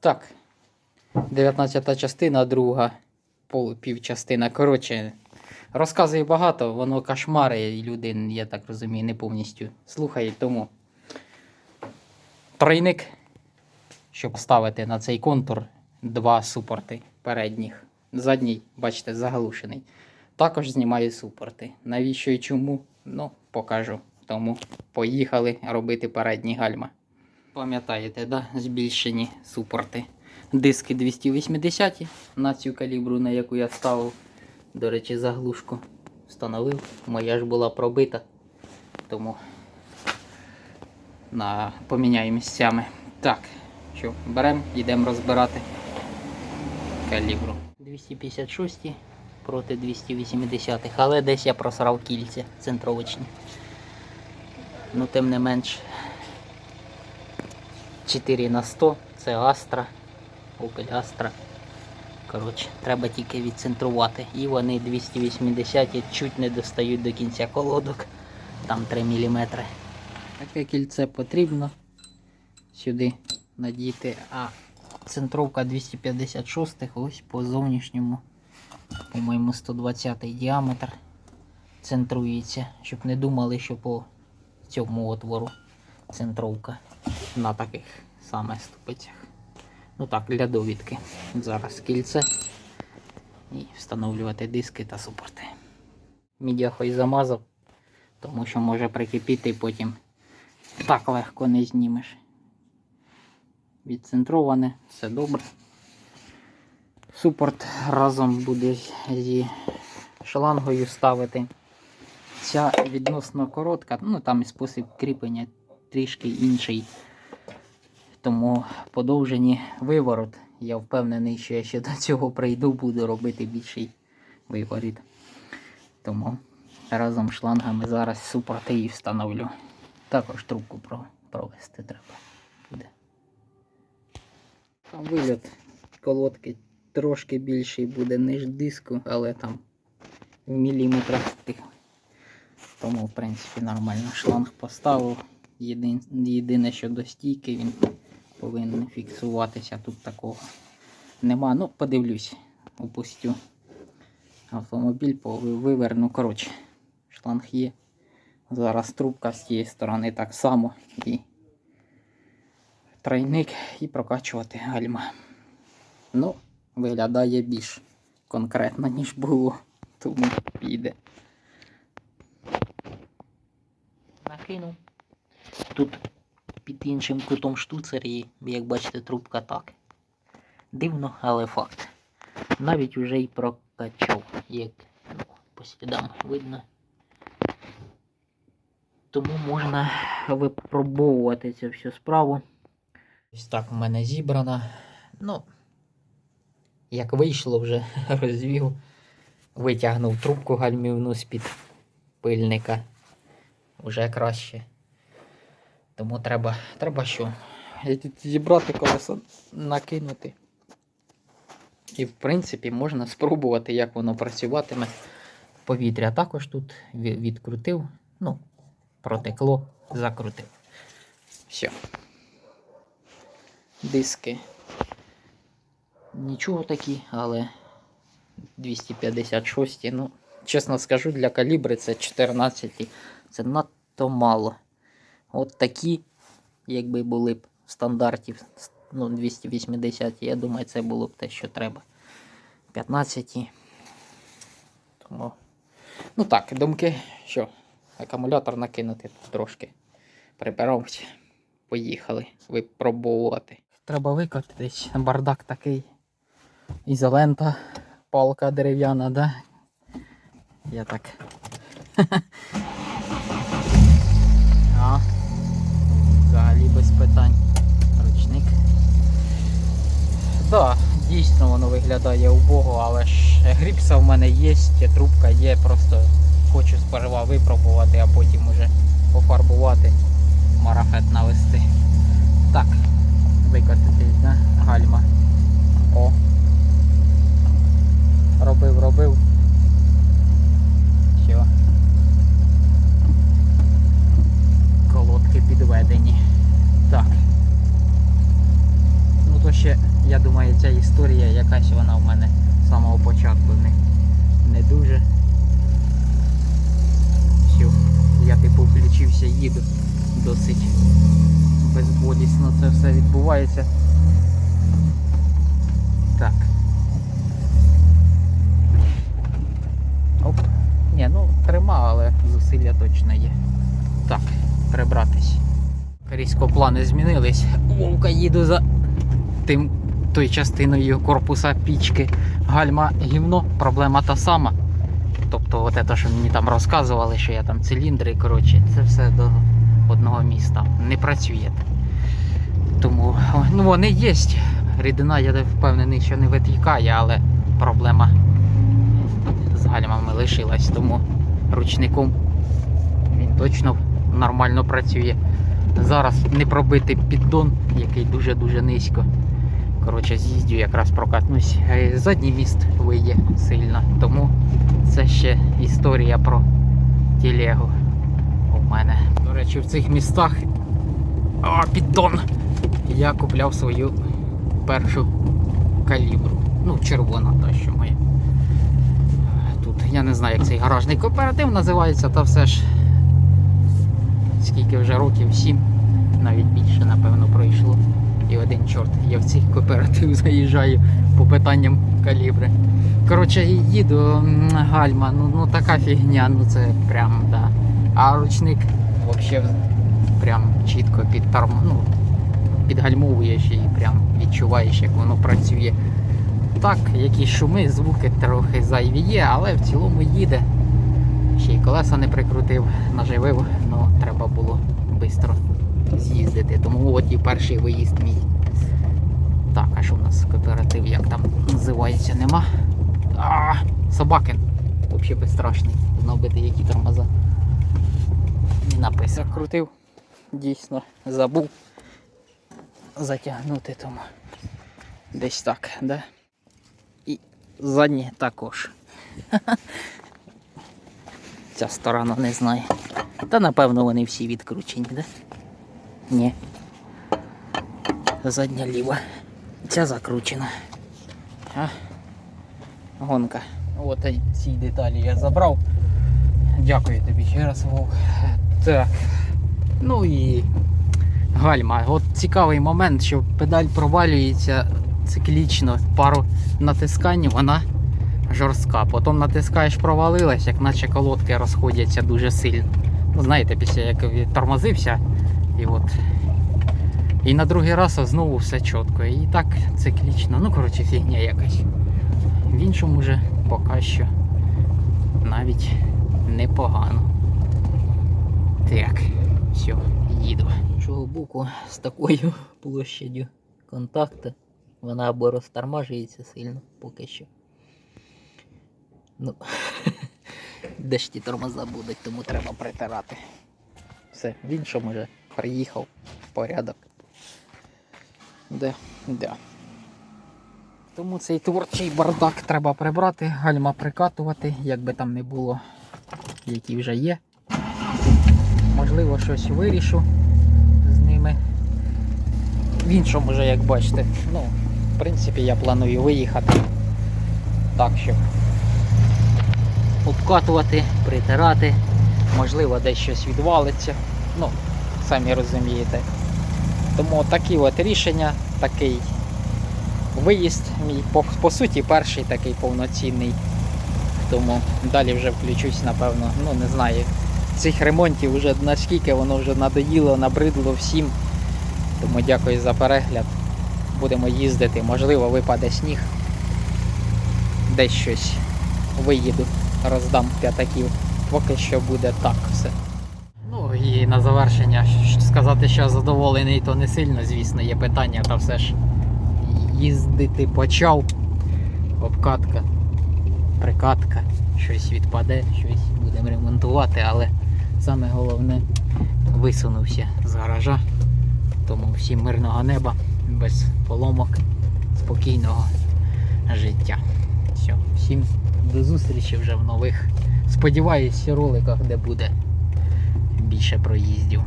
Так. 19 частина, друга півчастина. Коротше, розказую багато, воно кошмари, і люди, я так розумію, не повністю слухають. Тому тройник, щоб ставити на цей контур два супорти передніх. Задній, бачите, заглушений. Також знімаю супорти. Навіщо і чому? Ну, покажу. Тому поїхали робити передні гальма. Пам'ятаєте, да? збільшені супорти. Диски 280 на цю калібру, на яку я ставив. До речі, заглушку встановив. Моя ж була пробита. Тому на... поміняю місцями. Так, що, беремо, йдемо розбирати калібру. 256 проти 280 але десь я просрав кільця центровочні. Ну, тим не менш, 4 на 100 це Astra, Opel Astra. Коротше, треба тільки відцентрувати. І вони 280 чуть не достають до кінця колодок. Там 3 мм. Таке кільце потрібно сюди надіти. А центровка 256 ось по зовнішньому, по-моєму, 120 діаметр центрується, щоб не думали, що по цьому отвору центровка на таких саме ступицях. Ну так, для довідки. Зараз кільце і встановлювати диски та супорти. Мідіа хоч замазав, тому що може прикипіти і потім так легко не знімеш. Відцентроване, все добре. Супорт разом буде зі шлангою ставити. Ця відносно коротка, ну там і спосіб кріплення трішки інший. Тому подовжені виворот. Я впевнений, що я ще до цього прийду, буду робити більший виворіт. Тому разом з шлангами зараз супорти і встановлю. Також трубку провести треба буде. Там виліт колодки трошки більший буде, ніж диску, але там в міліметрах тих. Тому, в принципі, нормально шланг поставив. Єдин, єдине, що до стійки він повинен фіксуватися. Тут такого нема. Ну, подивлюсь, опустю автомобіль, виверну. Коротше, шланг є. Зараз трубка з тієї сторони так само. І тройник і прокачувати гальма. Ну, виглядає більш конкретно, ніж було. Тому піде. Накинув. Тут під іншим кутом штуцер і, як бачите, трубка так. Дивно, але факт. Навіть вже й прокачав, як ну, по слідам видно. Тому можна випробовувати цю всю справу. Ось так в мене зібрано. Ну, як вийшло, вже розвів, витягнув трубку гальмівну з-під пильника. Уже краще. Тому треба, треба що? Зібрати колесо, накинути. І в принципі можна спробувати, як воно працюватиме. Повітря також тут відкрутив. Ну, протекло, закрутив. Все. Диски. Нічого такі, але 256. Ну, чесно скажу, для калібри це 14. Це надто мало. От такі, якби були б в стандарті ну, 280, я думаю, це було б те, що треба. 15. Тому. Ну так, думки, що акумулятор накинути трошки. Прибирався. Поїхали випробовувати. Треба викотитись. Бардак такий. Ізолента, палка дерев'яна, да? Я так. без питань. Ручник. Да, дійсно воно виглядає убого, але ж гріпса в мене є, трубка є, просто хочу сперва випробувати, а потім уже пофарбувати, марафет навести. Так, викотитись, да? Гальма. О. Робив, робив. Все. Колодки підведені. Так. Ну то ще я думаю, ця історія якась вона в мене з самого початку не, не дуже. Все, я типу включився, їду досить безболісно це все відбувається. Так. Оп. Ні, ну трима, але зусилля точно є. Так, прибратись. Різко плани змінились. Вовка їду за тим той частиною корпуса пічки. Гальма гівно, проблема та сама. Тобто, от те, що мені там розказували, що я там циліндри, коротше, це все до одного міста. Не працює. Тому ну, вони є. Рідина, я впевнений, що не витікає, але проблема з гальмами лишилась, тому ручником він точно нормально працює. Зараз не пробити піддон, який дуже-дуже низько. Коротше, з'їздю якраз прокатнусь. Е, Задній міст виє сильно. Тому це ще історія про телегу у мене. До речі, в цих містах а, піддон. Я купляв свою першу калібру. Ну, червона та що моя. Тут я не знаю, як цей гаражний кооператив називається, та все ж скільки вже років, сім, навіть більше, напевно, пройшло. І один чорт. Я в цей кооператив заїжджаю по питанням калібри. Коротше, їду гальма, ну, ну така фігня, ну це прям, да. А ручник взагалі прям чітко під ну, підгальмовуєш і прям відчуваєш, як воно працює. Так, якісь шуми, звуки трохи зайві є, але в цілому їде. Ще й колеса не прикрутив, наживив, ну треба було швидко з'їздити. Тому от і перший виїзд мій. Так, а що в нас кооператив, як там називається, нема. А, собаки. Взагалі безстрашний. Знав би які тормоза. Не написав. Крутив. Дійсно, забув затягнути тому. Десь так, да? І заднє також. Ця сторона не знаю. Та напевно вони всі відкручені, да? Ні. Задня ліва. Ця закручена. А? Гонка. От ці деталі я забрав. Дякую тобі ще раз, Вов. Так. Ну і гальма. От цікавий момент, що педаль провалюється циклічно. Пару натискань вона жорстка. Потім натискаєш, провалилась, як наче колодки розходяться дуже сильно. Знаєте, після як тормозився, і от. І на другий раз знову все чітко. І так циклічно. Ну, коротше, фігня якась. В іншому вже поки що навіть непогано. Так, все, їду. З іншого боку, з такою площадю контакту вона або розтормажується сильно поки що. Ну, де ж ті тормоза будуть, тому треба притирати. Все, в іншому вже приїхав порядок. Де, де. Тому цей творчий бардак треба прибрати, гальма прикатувати, як би там не було, які вже є. Можливо, щось вирішу з ними. В іншому вже, як бачите, ну, в принципі, я планую виїхати так, щоб обкатувати, притирати, можливо, десь щось відвалиться. Ну, самі розумієте. Тому такі от рішення, такий виїзд мій, по, по суті, перший такий повноцінний. Тому далі вже включусь, напевно, ну не знаю. Цих ремонтів вже наскільки воно вже надоїло, набридло всім. Тому дякую за перегляд. Будемо їздити, можливо, випаде сніг. Десь щось виїду, роздам п'ятаків. Поки що буде так все. І на завершення сказати, що задоволений, то не сильно, звісно, є питання, та все ж їздити почав. Обкатка, прикатка, щось відпаде, щось будемо ремонтувати, але саме головне висунувся з гаража. Тому всім мирного неба, без поломок, спокійного життя. Все, всім до зустрічі вже в нових, сподіваюся, роликах, де буде більше проїздів.